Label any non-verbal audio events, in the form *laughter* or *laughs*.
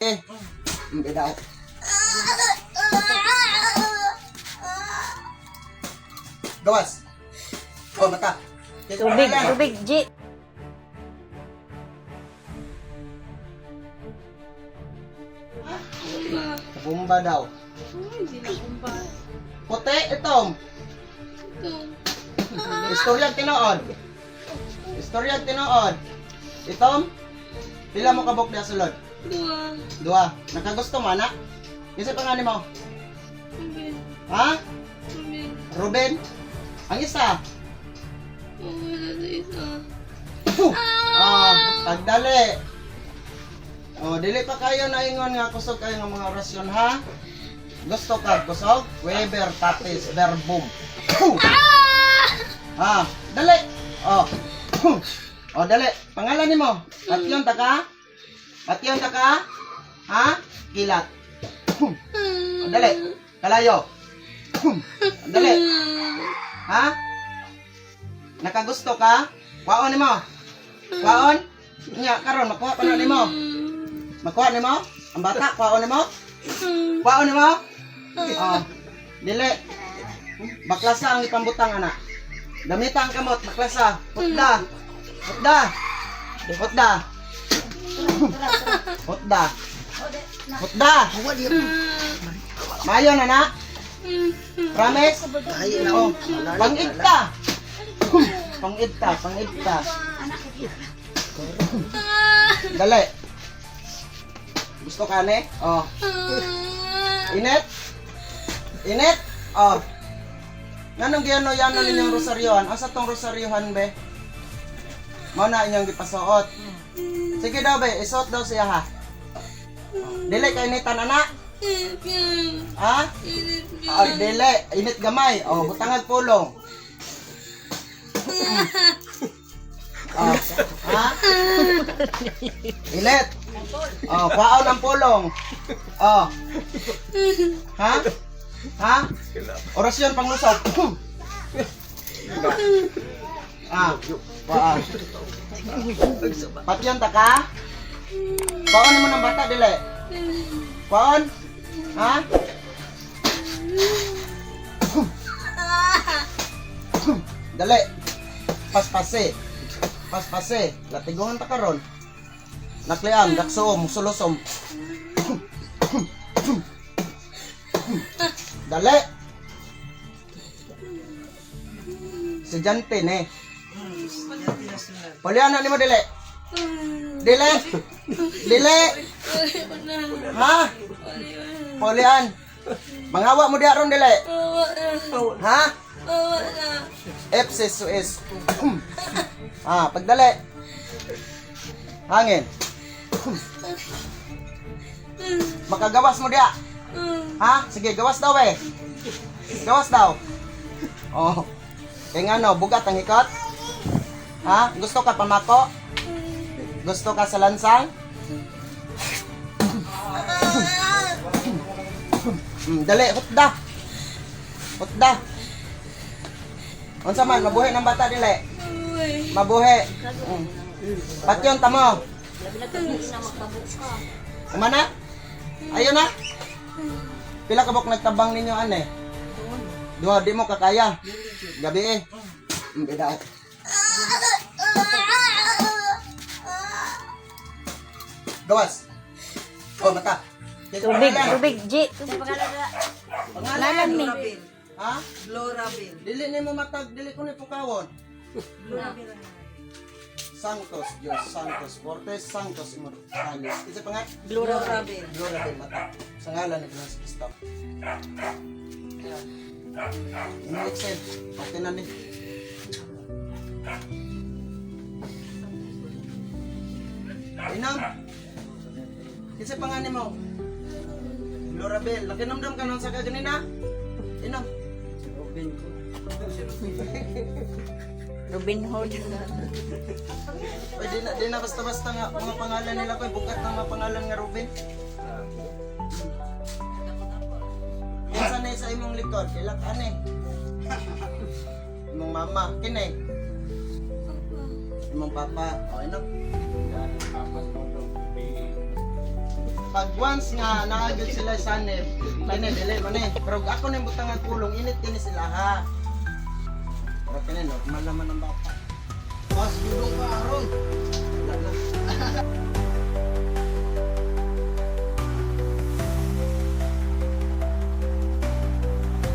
Eh, hindi daw. Gawas. Oh, mata. Tubig, tubig, G. Bumba daw. Puti, itong. Ito. Istoryang tinood. Istoryang tinood. Itong. Pila mo kabok na sulod? Dua. Dua. Nakagusto mo, anak? Kasi pangani mo? Ruben. Ha? Ruben. Ruben? Ang isa? Mawala na isa. Ah, pagdali. Oh, dili pa kayo naingon nga kusog kayo ng mga orasyon ha? Gusto ka kusog? Weber tatis verbum. ha, dali. Oh. oh, dali. Pangalan nimo? Patyon ta ka? Patyon ta ka? Ha? Kilat. oh, dali. Kalayo. dali. Ha? Nakagusto ka? Kwaon nimo? Kwaon? Nya karon makuha pa na nimo. Makuha nimo? Ang bata kwaon nimo? Kwaon nimo? Oh. Dili. Baklasa ang ipambutang ana. Damita ang kamot, baklasa. Putda. Putda. Putda. Putda. Putda. Mayo na na. Promise? Oh. Pangit ka. Pangit ka, pangit ka. Gusto ka ne? Oh. Init? Init? Oh. Nganong giyano yano ninyong rosaryohan? Asa tong rosaryohan be? Mao na inyong gipasuot. Sige daw be, isuot daw siya ha. Dili kay initan ana. Ha? Oh, dili, init gamay. Oh, butangag pulong. Oh, ha? Init. Oh, kwaon ang pulong. Oh. Ha? Ha? Orasyon panglusok. *coughs* ah, kwaon. Patyon ta ka? Kwaon mo ng bata dili. Kwaon? Ha? Dali. Paspase. Paspase. Latigungan ta karon. Nakliam, daksoom, sulusom. Dali. Si Jantin eh. Poliana ni mo dili. Dili. Dili. Ha? Polian. Manghawa mo diha ron dili. Ha? Is. ah, *clears throat* pagdali. Hangin. Makagawas mo diha. Ha? Sige, gawas daw eh. Gawas daw. Oh. Kaya nga no, bugat ang ikot. Ha? Gusto ka pamako? Gusto ka sa lansang? Hmm, dali, hutda. Hutda. Unsa man, mabuhi ng bata dili. Mabuhi. Hmm. Patyon tamo. Kumana? Ayun na. Pila ka bok nagtabang ninyo ane? Duha di mo kakaya. Gabi eh. Bida. Gawas. Oh, mata. Tubig, tubig, G. Pangalan ni. Ha? Glorabin. Dili ni mo matag, dili ko ni pukawon. Santos, Diyos, Santos, Fortes, Santos, Immortalis. Isa pa nga? Glorabin. Glorabin, mata. Sa ngalan ni Kristo Kristo. Ini Excel. Okay na ni. Inam. Kasi pangani mo. Glorabel. Lakinamdam ka nun sa kaganina? Inam. Robin Hood. *laughs* Ay, di na, di na basta-basta nga mga pangalan nila ko. Bukat ng mga pangalan nga Ruben. Kinsa na sa imong likod? Ilak ane. Imong mama. Kine. Imong papa. O, ino. Pag once nga naagad sila sa sanib, kini dili man eh. Pero ako na butang ang kulong, init kini sila ha. Pero kini normal naman ang bata. Mas gulong